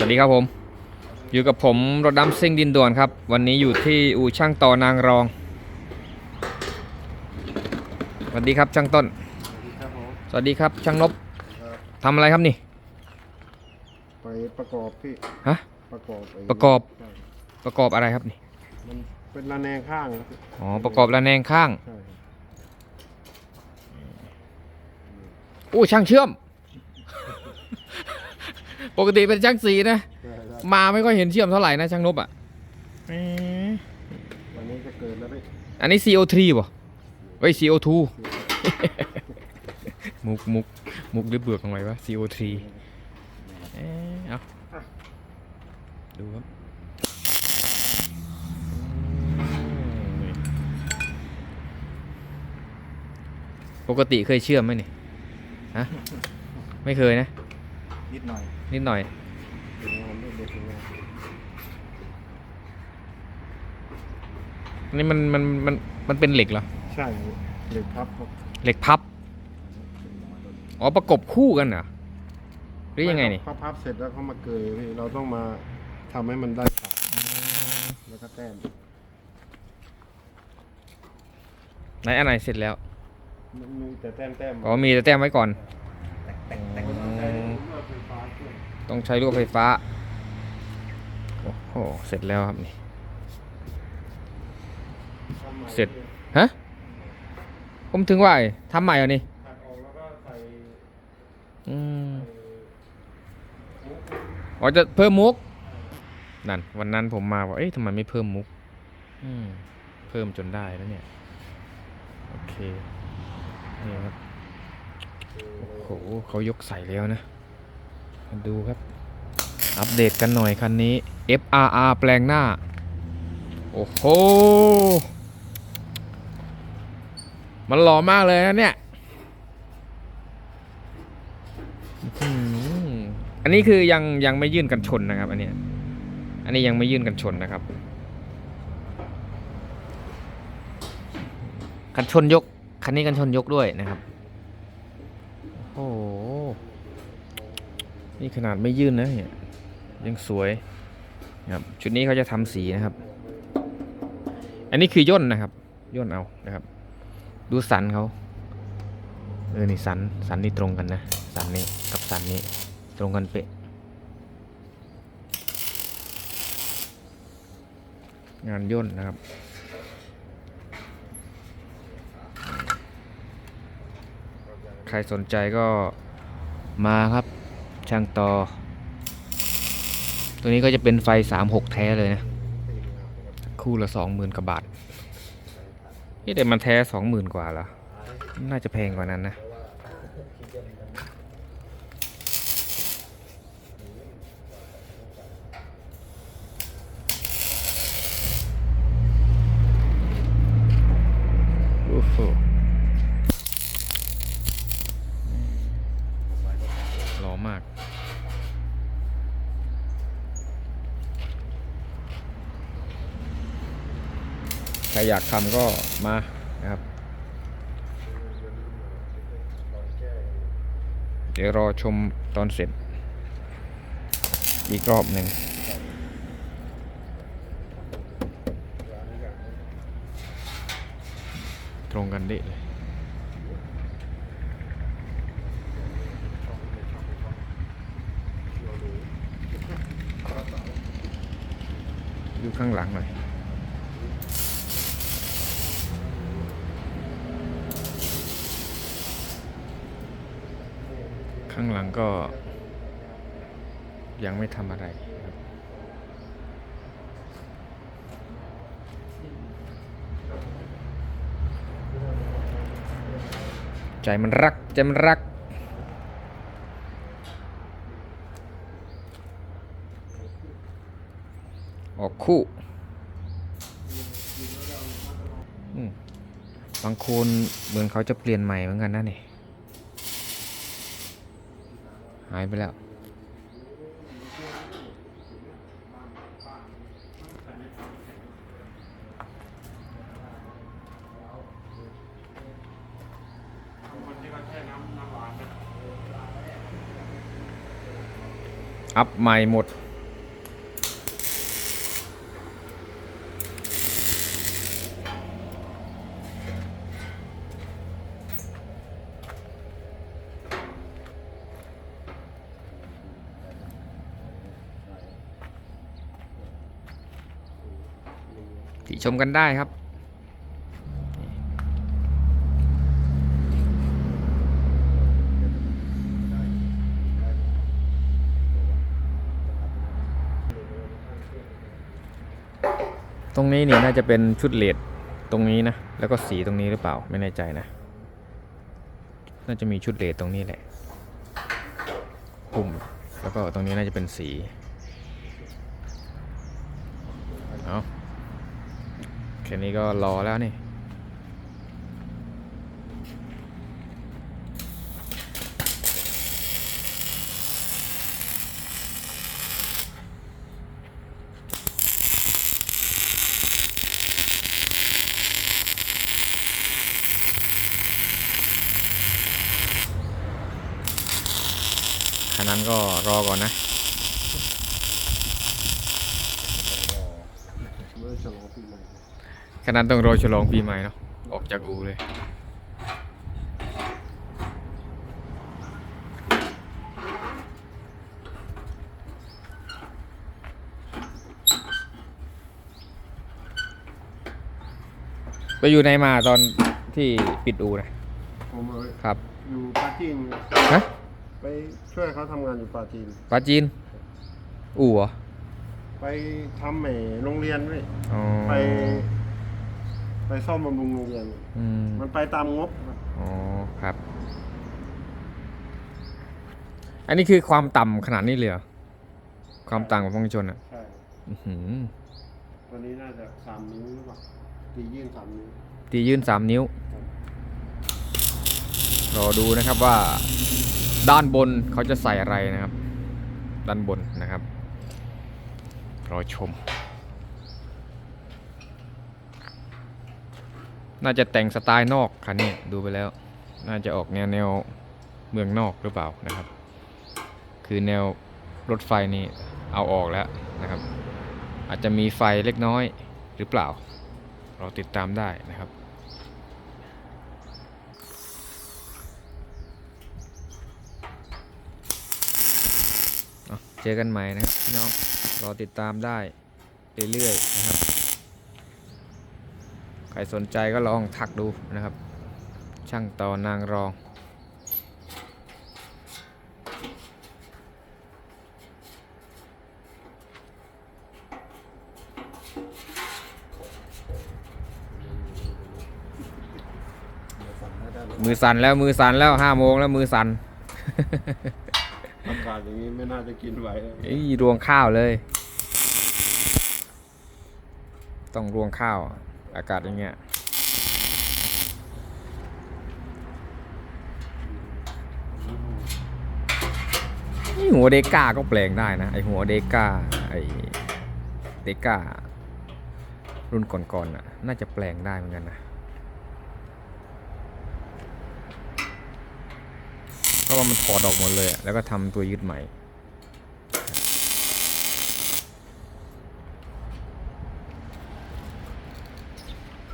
สวัสดีครับผม อยู่กับผมรถดำซิ่งดินด่วนครับ วันนี้อยู่ที่อู่ช่างต่อนางรองสวัสดีครับช่างต้นครับผมสวัสดีครับช่างนบทำอะไรครับนี่ ไปประกอบพี่ ฮะ ประกอบไประกอบ ใช่ประกอบอะไรครับนี่ มันเป็นระแนงข้างครับพี่อ๋อ ประกอบระแนงข้าง ใช่ครับอู้ช่างเชื่อม ปกติเป็นช่างสีนะ ใช่ครับมาไม่ค่อยเห็นเชื่อมเท่าไหร่นะช่างนบอะเอ๊ะวันนี้จะเกิดแล้วพี่อันนี้ CO3 ป่ะเฮ้ย CO2 มุกมุกมุกหรือเบือกของอะไรวะ CO3 เอ๊ะเอาดูครับอืมปกติเคยเชื่อมไหมนี่ฮะไม่เคยนะ นิดหน่อยนิดหน่อย ถึงงานด้วยเด็กถึงงานอันนี้มันมันมันมันเป็นเหล็กเหรอ ใช่เหล็กพับครับเหล็กพับ อ๋อประกบคู่กันเหรอหรือยังไงนี่ พอพับเสร็จแล้วเขามาเกยพี่เราต้องมาทำให้มันได้ขาแล้วก็แต้มไหนอันไหนเสร็จแล้วมันมีแต่แต้มแต้มอ๋อมีแต่แต้มไว้ก่อน ใช้ลวดไฟฟ้าช่วย ต้องใช้ลวดไฟฟ้า โอ้โห เสร็จแล้วครับนี่ เสร็จ ฮะ ผมถึงว่าทำใหม่เหรอนี่อืมอ๋อจะเพิ่มมุก นั่น วันนั้นผมมาว่า เอ๊ะทำไมไม่เพิ่มมุก อืม เพิ่มจนได้แล้วเนี่ย โอเค นี่ครับ โอ้โห เขายกใส่แล้วนะ ดูครับ อัปเดตกันหน่อยคันนี้ FRR แปลงหน้า โอ้โห มันหล่อมากเลยนะเนี่ยอื้อหืออันนี้คือยังยังไม่ยื่นกันชนนะครับ อันเนี้ย อันนี้ยังไม่ยื่นกันชนนะครับ กันชนยก คันนี้กันชนยกด้วยนะครับ โอ้โห นี่ขนาดไม่ยื่นนะเนี่ยยังสวยครับชุดนี้เขาจะทำสีนะครับ อันนี้คือย่นนะครับ ย่นเอานะครับ ดูสันเขาเออนี่สันสันนี่ตรงกันนะสันนี้กับสันนี้ตรงกันเป๊ะงานย่นนะครับใครสนใจก็มาครับ ช่างต่อ ตัวนี้ก็จะเป็นไฟ 36 แท้เลยนะ คู่ละ 20,000กว่าบาทนี่แต่มันแท้ 20,000 กว่าเหรอ น่าจะแพงกว่านั้นนะ โอ้โหหล่อมาก ใค รอยากทำก็มานะครับ เดี๋ยวรอชมตอนเสร็จ อีกรอบหนึ่งตรงกันเด็เลยอยู่ข้างหลังหน่อย ข้างหลังก็ ยังไม่ทำอะไรครับใจมันรัก ใจมันรักออกคู่ บางคนเหมือนเขาจะเปลี่ยนใหม่เหมือนกันนะนี่ หายไปแล้ว อัพใหม่หมด ติชมกันได้ครับ ตรงนี้นี่น่าจะเป็นชุดเลดตรงนี้นะ แล้วก็สีตรงนี้หรือเปล่าไม่แน่ใจนะ น่าจะมีชุดเลดตรงนี้แหละปุ่มแล้วก็ตรงนี้น่าจะเป็นสี เอา แค่นี้ก็รอแล้วนี่ขนนั้นก็รอก่อนนะ เมื่อฉลองปีใหม่ ขนาดต้องรอฉลองปีใหม่เนาะออกจากอูเลย ไปอยู่ไหนมาตอนที่ปิดอูนะผมเอาครับ อยู่ปาจีนฮะไปช่วยเขาทำงานอยู่ปาจีนปาจีน อู่เหรอไปทำแหม่โรงเรียนด้วยอ๋อ ไป ไปซ่อมบำรุงโรงเรียนอืมมันไปตามงบครับอ๋อครับ อันนี้คือความต่ำขนาดนี้เลยเหรอความต่างของพงชนอะใช่อื้อหือตัวนี้น่าจะสามนิ้วหรือเปล่าตียื่นสามนิ้วตียื่นสามนิ้วครับรอดูนะครับว่า ด้านบนเขาจะใส่อะไรนะครับ ด้านบนนะครับ รอชม น่าจะแต่งสไตล์นอกคันนี้ดูไปแล้ว น่าจะออกแนวแนวเมืองนอกหรือเปล่านะครับ คือแนวรถไฟนี่เอาออกแล้วนะครับ อาจจะมีไฟเล็กน้อยหรือเปล่า เราติดตามได้นะครับเจอกันใหม่นะครับพี่น้องรอติดตามได้เรื่อยๆนะครับ รสนใจก็ลองทักดูนะครับ ช่างต่อนางรอง มือสั่นแล้วมือสั่นแล้วห้าโมงแล้วมือสั่น อากาศอย่างนี้ไม่น่าจะกินไหวแล้วเอ้ยรวงข้าวเลย ต้องรวงข้าว อากาศอย่างเงี้ยหัวเดก้าก็แปลงได้นะไอหัวเดก้าไอเดก้ารุ่นก่อนๆน่ะน่าจะแปลงได้เหมือนกันนะเพราะว่ามันถอดออกหมดเลยแล้วก็ทำตัวยึดใหม่